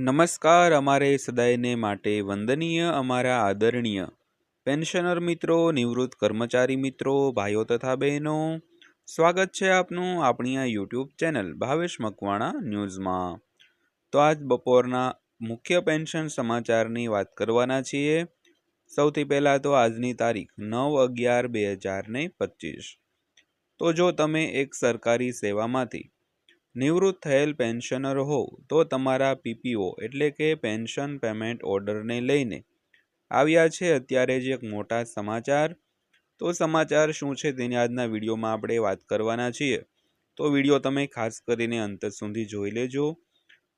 નમસ્કાર અમારે સદાયને માટે વંદનીય, અમારા આદરણીય પેન્શનર મિત્રો, નિવૃત્ત કર્મચારી મિત્રો, ભાઈઓ તથા બહેનો. સ્વાગત છે આપનું આપણી આ યુટ્યુબ ચેનલ ભાવેશ મકવાણા ન્યૂઝમાં. તો આજ બપોરના મુખ્ય પેન્શન સમાચારની વાત કરવાના છીએ. સૌથી પહેલાં તો આજની તારીખ નવ અગિયાર બે હજાર ને પચીસ. તો જો તમે એક સરકારી સેવામાંથી નિવૃત્ત થયેલ પેન્શનર હોવ તો તમારા પીપીઓ એટલે કે પેન્શન પેમેન્ટ ઓર્ડરને લઈને આવ્યા છે અત્યારે જ એક મોટા સમાચાર. તો સમાચાર શું છે તેની આજના વિડીયોમાં આપણે વાત કરવાના છીએ. તો વીડિયો તમે ખાસ કરીને અંત સુધી જોઈ લેજો.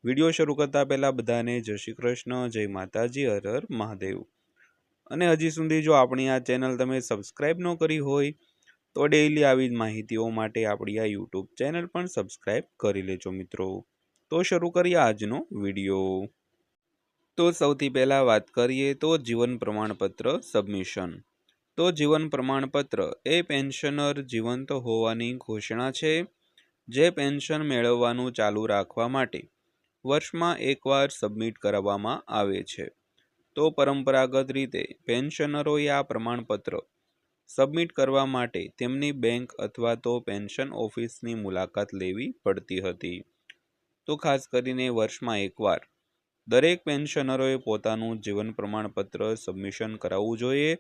વીડિયો શરૂ કરતાં પહેલાં બધાને જય શ્રી કૃષ્ણ, જય માતાજી, હર હર મહાદેવ. અને હજી સુધી જો આપણી આ ચેનલ તમે સબસ્ક્રાઈબ ન કરી હોય તો ડેઈલી આવી જ માહિતીઓ માટે આપણી આ યુટ્યુબ ચેનલ પણ સબસ્ક્રાઈબ કરી લેજો મિત્રો. તો શરૂ કરીએ આજનો વીડિયો તો સૌથી પહેલાં વાત કરીએ તો જીવન પ્રમાણપત્ર સબમિશન તો જીવન પ્રમાણપત્ર એ પેન્શનર જીવંત હોવાની ઘોષણા છે, જે પેન્શન મેળવવાનું ચાલુ રાખવા માટે વર્ષમાં એકવાર સબમિટ કરવામાં આવે છે. તો પરંપરાગત રીતે પેન્શનરોએ આ પ્રમાણપત્ર સબમિટ કરવા માટે તેમની બેંક અથવા તો પેન્શન ઓફિસની મુલાકાત લેવી પડતી હતી. તો ખાસ કરીને વર્ષમાં એકવાર. દરેક પેન્શનરોએ પોતાનું જીવન પ્રમાણપત્ર સબમિશન કરાવવું જોઈએ,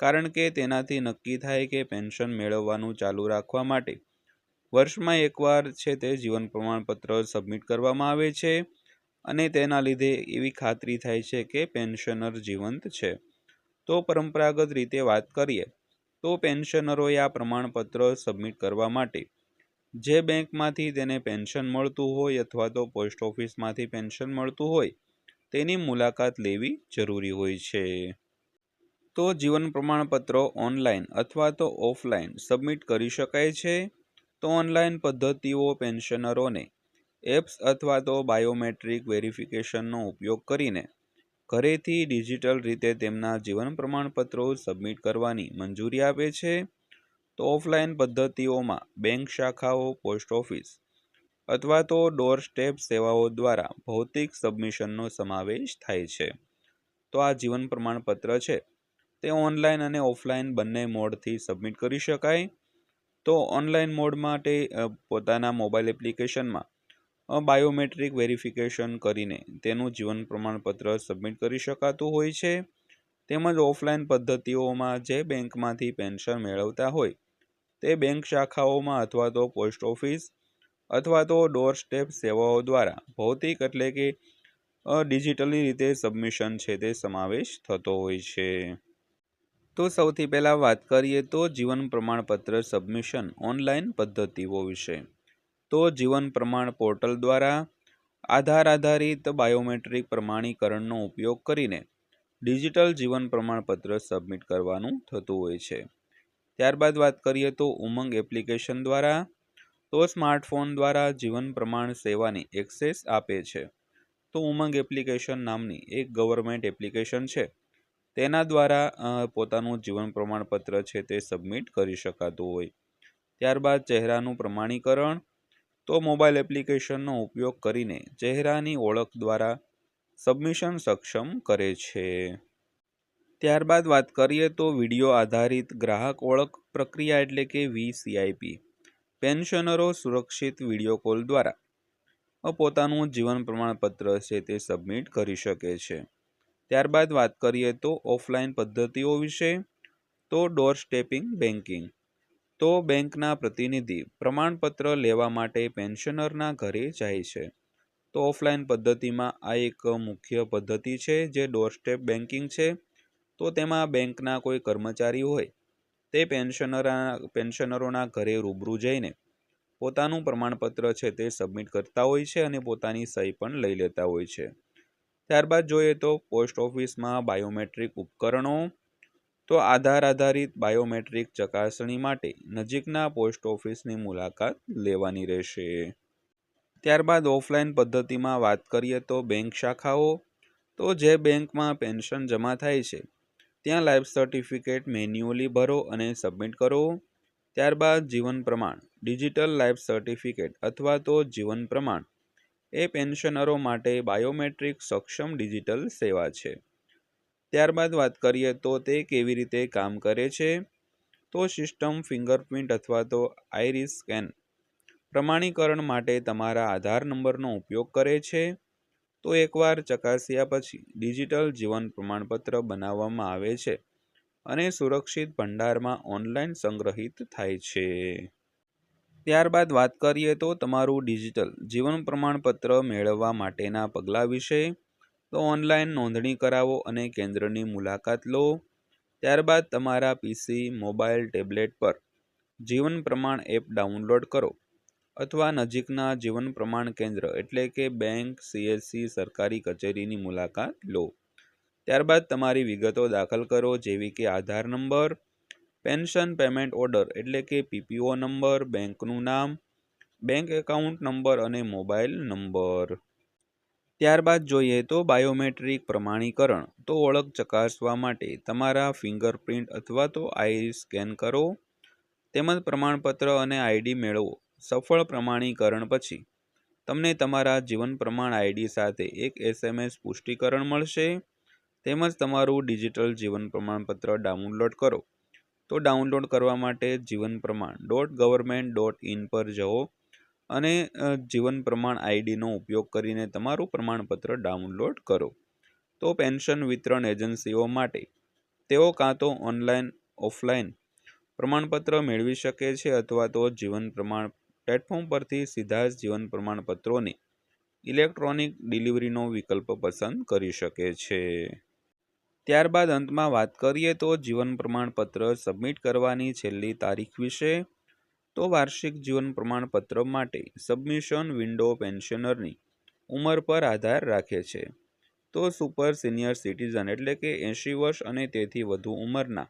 કારણ કે તેનાથી નક્કી થાય કે પેન્શન મેળવવાનું ચાલુ રાખવા માટે વર્ષમાં એકવાર છે તે જીવન પ્રમાણપત્ર સબમિટ કરવામાં આવે છે અને તેના લીધે એવી ખાતરી થાય છે કે પેન્શનર જીવંત છે. તો પરંપરાગત રીતે વાત કરીએ તો પેન્શનરોએ આ પ્રમાણપત્ર સબમિટ કરવા માટે જે બેંકમાંથી તેને પેન્શન મળતું હોય અથવા તો પોસ્ટ ઓફિસમાંથી પેન્શન મળતું હોય, તેની મુલાકાત લેવી જરૂરી હોય છે. તો જીવન પ્રમાણપત્રો ઓનલાઈન અથવા તો ઓફલાઈન સબમિટ કરી શકાય છે? તો ઓનલાઈન પદ્ધતિઓ પેન્શનરોને એપ્સ અથવા તો બાયોમેટ્રિક વેરિફિકેશનનો ઉપયોગ કરીને ઘરેથી ડિજિટલ રીતે તેમના જીવન પ્રમાણપત્રો સબમિટ કરવાની મંજૂરી આપે છે? તો ઓફલાઈન પદ્ધતિઓમાં બેંક શાખાઓ, પોસ્ટ ઓફિસ અથવા તો ડોર સ્ટેપ સેવાઓ દ્વારા ભૌતિક સબમિશનનો સમાવેશ થાય છે. તો આ જીવન પ્રમાણપત્ર છે. તે ઓનલાઈન અને ઓફલાઈન બંને મોડથી સબમિટ કરી શકાય. તો ઓનલાઈન મોડ માટે પોતાના મોબાઈલ એપ્લિકેશનમાં બાયોમેટ્રિક વેરિફિકેશન કરીને તેનું જીવન પ્રમાણપત્ર સબમિટ કરી શકાતું હોય છે. તેમજ ઓફલાઈન પદ્ધતિઓમાં જે બેંકમાંથી પેન્શન મેળવતા હોય, તે બેંક શાખાઓમાં અથવા તો પોસ્ટ ઓફિસ અથવા તો ડોર સ્ટેપ સેવાઓ દ્વારા ભૌતિક એટલે કે ડિજિટલી રીતે સબમિશન છે તે સમાવેશ થતો હોય છે. તો સૌથી પહેલાં વાત કરીએ તો જીવન પ્રમાણપત્ર સબમિશન ઓનલાઈન પદ્ધતિઓ વિશે. તો જીવન પ્રમાણ પોર્ટલ દ્વારા આધાર આધારિત બાયોમેટ્રિક પ્રમાણીકરણનો ઉપયોગ કરીને ડિજિટલ જીવન પ્રમાણપત્ર સબમિટ કરવાનું થતું હોય છે. ત્યારબાદ વાત કરીએ તો ઉમંગ એપ્લિકેશન દ્વારા, તો સ્માર્ટફોન દ્વારા જીવન પ્રમાણ સેવાની એક્સેસ આપે છે. તો ઉમંગ એપ્લિકેશન નામની એક ગવર્મેન્ટ એપ્લિકેશન છે. તેના દ્વારા પોતાનું જીવન પ્રમાણપત્ર છે તે સબમિટ કરી શકાતું હોય. ત્યારબાદ ચહેરાનું પ્રમાણીકરણ તો મોબાઈલ એપ્લિકેશનનો ઉપયોગ કરીને ચહેરાની ઓળખ દ્વારા સબમિશન સક્ષમ કરે છે. ત્યારબાદ વાત કરીએ તો વીડિયો આધારિત ગ્રાહક ઓળખ પ્રક્રિયા એટલે કે વીસીઆઈપી પેન્શનરો સુરક્ષિત વીડિયો કોલ દ્વારા પોતાનું જીવન પ્રમાણપત્ર છે તે સબમિટ કરી શકે છે. ત્યારબાદ વાત કરીએ તો ઓફલાઈન પદ્ધતિઓ વિશે તો ડોર સ્ટેપિંગ બેન્કિંગ તો બેંકના પ્રતિનિધિ પ્રમાણપત્ર લેવા માટે પેન્શનરના ઘરે જાય છે. તો ઓફલાઈન પદ્ધતિમાં આ એક મુખ્ય પદ્ધતિ છે જે ડોર સ્ટેપ બેન્કિંગ છે. તો તેમાં બેંકના કોઈ કર્મચારી હોય, તે પેન્શનરા, પેન્શનરોના ઘરે રૂબરૂ જઈને પોતાનું પ્રમાણપત્ર છે તે સબમિટ કરતા હોય છે અને પોતાની સહી પણ લઈ લેતા હોય છે. ત્યારબાદ જોઈએ તો પોસ્ટ ઓફિસમાં બાયોમેટ્રિક ઉપકરણો તો આધાર આધારિત બાયોમેટ્રિક ચકાસણી માટે નજીકના પોસ્ટ ઓફિસની મુલાકાત લેવાની રહેશે. ત્યારબાદ ઓફલાઈન પદ્ધતિમાં વાત કરીએ તો બેંક શાખાઓ, તો જે બેંકમાં પેન્શન જમા થાય છે, ત્યાં લાઈફ સર્ટિફિકેટ મેન્યુઅલી ભરો અને સબમિટ કરો. ત્યારબાદ જીવન પ્રમાણ, ડિજિટલ લાઈફ સર્ટિફિકેટ અથવા તો જીવન પ્રમાણ, એ પેન્શનરો માટે બાયોમેટ્રિક સક્ષમ ડિજિટલ સેવા છે. ત્યારબાદ વાત કરીએ તો તે કેવી રીતે કામ કરે છે? તો સિસ્ટમ ફિંગરપ્રિન્ટ અથવા તો આઈરિસ સ્કેન પ્રમાણીકરણ માટે તમારા આધાર નંબરનો ઉપયોગ કરે છે. તો એકવાર ચકાસ્યા પછી ડિજિટલ જીવન પ્રમાણપત્ર બનાવવામાં આવે છે અને સુરક્ષિત ભંડારમાં ઓનલાઈન સંગ્રહિત થાય છે. ત્યારબાદ વાત કરીએ તો તમારું ડિજિટલ જીવન પ્રમાણપત્ર મેળવવા માટેના પગલાં વિશે તો ઓનલાઈન નોંધણી કરાવો અને કેન્દ્રની મુલાકાત લો. ત્યારબાદ તમારા પીસી મોબાઈલ, ટેબ્લેટ પર જીવન પ્રમાણ એપ ડાઉનલોડ કરો અથવા નજીકના જીવન પ્રમાણ કેન્દ્ર એટલે કે બેંક સીએસસી સરકારી કચેરીની મુલાકાત લો. ત્યારબાદ તમારી વિગતો દાખલ કરો જેવી કે Aadhaar number, pension payment order એટલે કે પીપીઓ નંબર, બેંકનું નામ, બેંક એકાઉન્ટ નંબર અને મોબાઈલ નંબર. ત્યારબાદ જોઈએ તો બાયોમેટ્રિક પ્રમાણીકરણ. તો ઓળખ ચકાસવા માટે તમારા ફિંગરપ્રિન્ટ અથવા તો આઈ સ્કેન કરો. તેમજ પ્રમાણપત્ર અને આઈડી મેળવો. સફળ પ્રમાણીકરણ પછી તમને તમારા જીવન પ્રમાણ આઈડી સાથે એક એસએમએસ પુષ્ટિકરણ મળશે. તેમજ તમારું ડિજિટલ જીવન પ્રમાણપત્ર ડાઉનલોડ કરો. તો ડાઉનલોડ કરવા માટે જીવન પ્રમાણ ડોટ ગવર્મેન્ટ ડોટ ઇન પર જાઓ અને જીવન પ્રમાણ આઈડીનો ઉપયોગ કરીને તમારું પ્રમાણપત્ર ડાઉનલોડ કરો. તો પેન્શન વિતરણ એજન્સીઓ માટે તેઓ કાં તો ઓનલાઈન, ઓફલાઈન પ્રમાણપત્ર મેળવી શકે છે અથવા તો જીવન પ્રમાણ પ્લેટફોર્મ પરથી સીધા જ જીવન પ્રમાણપત્રોની ઇલેક્ટ્રોનિક ડિલિવરીનો વિકલ્પ પસંદ કરી શકે છે. ત્યારબાદ અંતમાં વાત કરીએ તો જીવન પ્રમાણપત્ર સબમિટ કરવાની છેલ્લી તારીખ વિશે તો વાર્ષિક જીવન પ્રમાણપત્ર માટે સબમિશન વિન્ડો પેન્શનરની ઉંમર પર આધાર રાખે છે. તો સુપર સિનિયર સિટીઝન એટલે કે એંશી વર્ષ અને તેથી વધુ ઉંમરના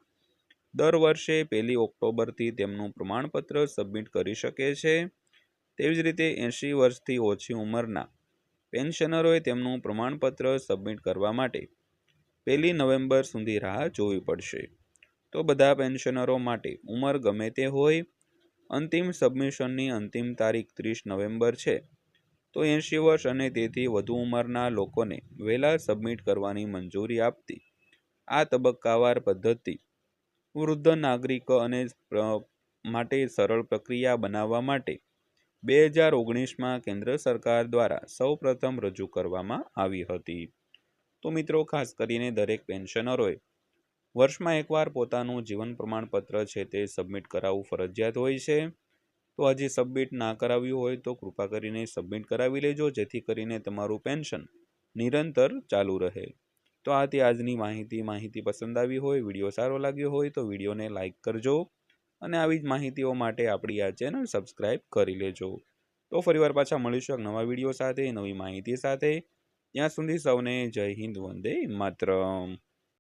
દર વર્ષે પહેલી ઓક્ટોબરથી તેમનું પ્રમાણપત્ર સબમિટ કરી શકે છે. તેવી જ રીતે એંશી વર્ષથી ઓછી ઉંમરના પેન્શનરોએ તેમનું પ્રમાણપત્ર સબમિટ કરવા માટે પહેલી નવેમ્બર સુધી રાહ જોવી પડશે. તો બધા પેન્શનરો માટે ઉંમર ગમે તે હોય અંતિમ સબમિશનની અંતિમ તારીખ ત્રીસ નવેમ્બર છે. તો એંશી વર્ષ અને તેથી વધુ ઉંમરના લોકોને વહેલા સબમિટ કરવાની મંજૂરી આપતી. આ તબક્કાવાર પદ્ધતિ વૃદ્ધ નાગરિકો અને માટે સરળ પ્રક્રિયા બનાવવા માટે બે હજાર ઓગણીસમાં કેન્દ્ર સરકાર દ્વારા સૌપ્રથમ રજૂ કરવામાં આવી હતી. તો મિત્રો, ખાસ કરીને દરેક પેન્શનરોએ વર્ષમાં એકવાર પોતાનું જીવન પ્રમાણપત્ર છે તે સબમિટ કરાવવું ફરજિયાત હોય છે. તો હજી સબમિટ ના કરાવ્યું હોય તો કૃપા કરીને સબમિટ કરાવી લેજો, જેથી કરીને તમારું પેન્શન નિરંતર ચાલુ રહે. તો આથી આજની માહિતી. માહિતી પસંદ આવી હોય, વીડિયો સારો લાગ્યો હોય તો વિડીયોને લાઇક કરજો અને આવી જ માહિતીઓ માટે આપણી આ ચેનલ સબસ્ક્રાઈબ કરી લેજો. તો ફરીવાર પાછા મળીશું એક નવા વીડિયો સાથે, નવી માહિતી સાથે. ત્યાં સુધી સૌને જય હિન્દ, વંદે માતરમ.